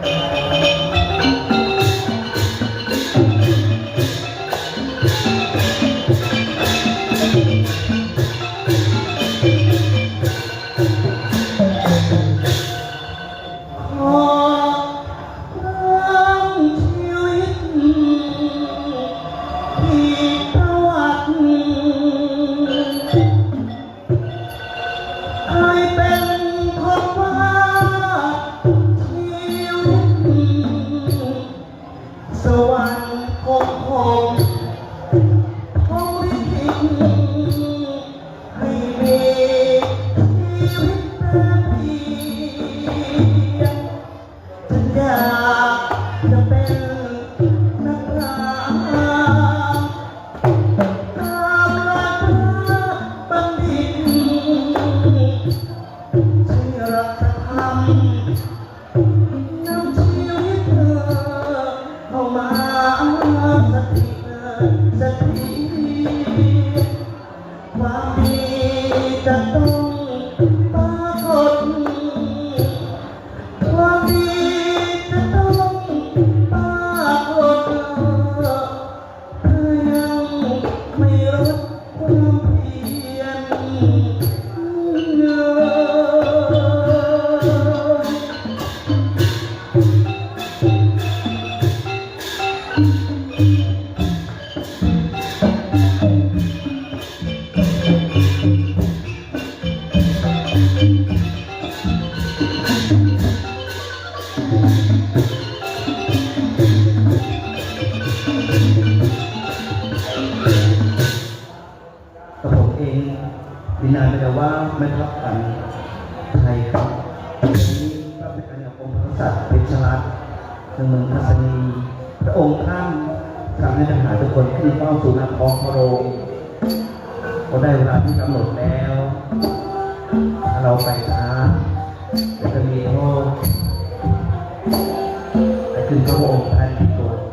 ข ความดีจะต้องปรากฏความดีจะต้องปรากฏเธอยังไม่รู้ความเพี กับผมเองดินานไปแล้วว่าไม่พับกันไทยครับวันนี้พระพิฆเนศองค์พระกษัตริย์เพชรัตน์ในเมืองทัศนีพระองค์ท่านสั่งให้ทหารทุกคนขึ้นเฝ้าสู่นาท้องพระโรงก็ได้เวลาที่กำหนดแล้ว เราไป มีโทษแต่ขึ้นพระองค์ท่านที่ตัวจะ